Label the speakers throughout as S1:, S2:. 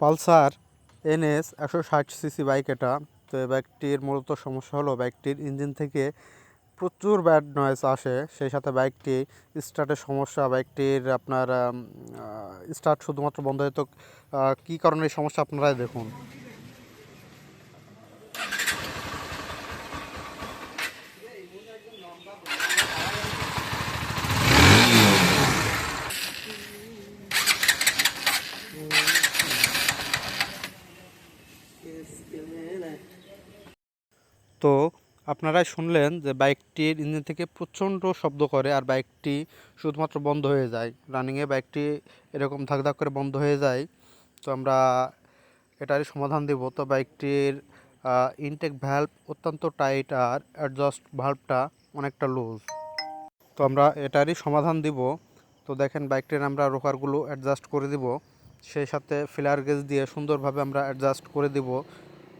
S1: Pulsar NS একশো ষাট CC bike এটা। তো এই বাইকটির মূলত সমস্যা হলো বাইকটির ইঞ্জিন থেকে প্রচুর ব্যাড নয়েজ আসে, সেই সাথে বাইকটি স্টার্টের সমস্যা, বাইকটির আপনার স্টার্ট শুধুমাত্র বন্ধ হতো কী কারণে এই সমস্যা আপনারাই দেখুন। তো আপনারাই শুনলেন যে বাইকটির ইঞ্জিন থেকে প্রচণ্ড শব্দ করে আর বাইকটি শুধুমাত্র বন্ধ হয়ে যায়। রানিংয়ে বাইকটি এরকম ধাক ধাক করে বন্ধ হয়ে যায়। তো আমরা এটারই সমাধান দেব। তো বাইকটির ইনটেক ভ্যালভ অত্যন্ত টাইট আর অ্যাডজাস্ট ভাল্বটা অনেকটা লুজ তো আমরা এটারই সমাধান দিব। তো দেখেন বাইকটির আমরা রোকারগুলো অ্যাডজাস্ট করে দিব। সেই সাথে ফিলার গেজ দিয়ে সুন্দরভাবে আমরা অ্যাডজাস্ট করে দিব।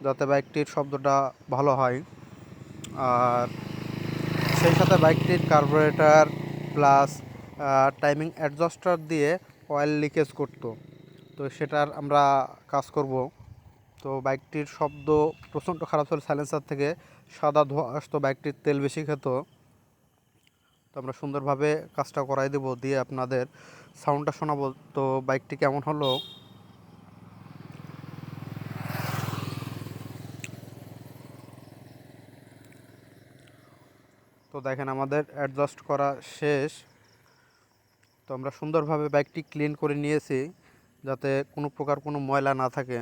S1: যাতে বাইকটির শব্দটা ভালো হয়। আর সেই সাথে বাইকটির কার্বোরেটার প্লাস টাইমিং অ্যাডজাস্টার দিয়ে অয়েল লিকেজ করতো। তো সেটার আমরা কাজ করব। তো বাইকটির শব্দ প্রচণ্ড খারাপ ছিল সাইলেন্সার থেকে। সাদা ধোঁয়া আসতো, বাইকটির তেল বেশি খেত। তো আমরা সুন্দরভাবে কাজটা করাই দেবো, দিয়ে আপনাদের সাউন্ডটা শোনাবো। তো বাইকটি কেমন হলো? তো দেখেন আমাদের অ্যাডজাস্ট করা শেষ। তো আমরা সুন্দরভাবে বাইকটি ক্লিন করে নিয়েছি, যাতে কোনো প্রকার কোনো ময়লা না থাকে।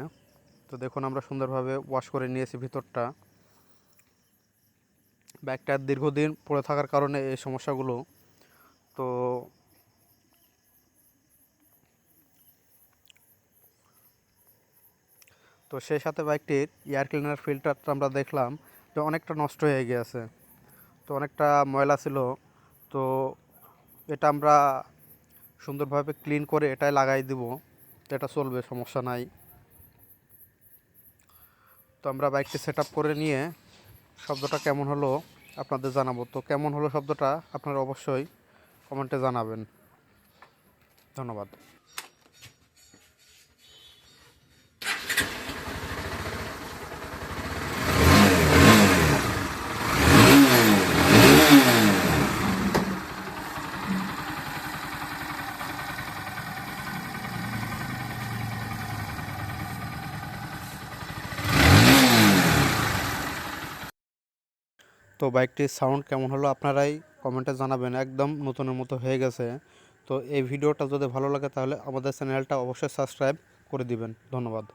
S1: তো দেখুন আমরা সুন্দরভাবে ওয়াশ করে নিয়েছি ভিতরটা। বাইকটা দীর্ঘদিন পড়ে থাকার কারণে এই সমস্যাগুলো। তো তো সেই সাথে বাইকটির এয়ার ক্লিনার ফিল্টারটা আমরা দেখলাম যে অনেকটা নষ্ট হয়ে গিয়েছে। তো অনেকটা ময়লা ছিল। তো এটা আমরা সুন্দরভাবে ক্লিন করে এটাই লাগাই দিব। এটা চলবে, সমস্যা নাই। তো আমরা বাইকটি সেট করে নিয়ে শব্দটা কেমন হলো আপনাদের জানাব। তো কেমন হলো শব্দটা আপনারা অবশ্যই কমেন্টে জানাবেন। ধন্যবাদ। তো বাইকটির সাউন্ড কেমন হলো আপনারাই কমেন্টে জানাবেন, একদম নতুনের মতো হয়ে গেছে। তো এই ভিডিওটা যদি ভালো লাগে তাহলে আমাদের চ্যানেলটা অবশ্যই সাবস্ক্রাইব করে দিবেন। ধন্যবাদ।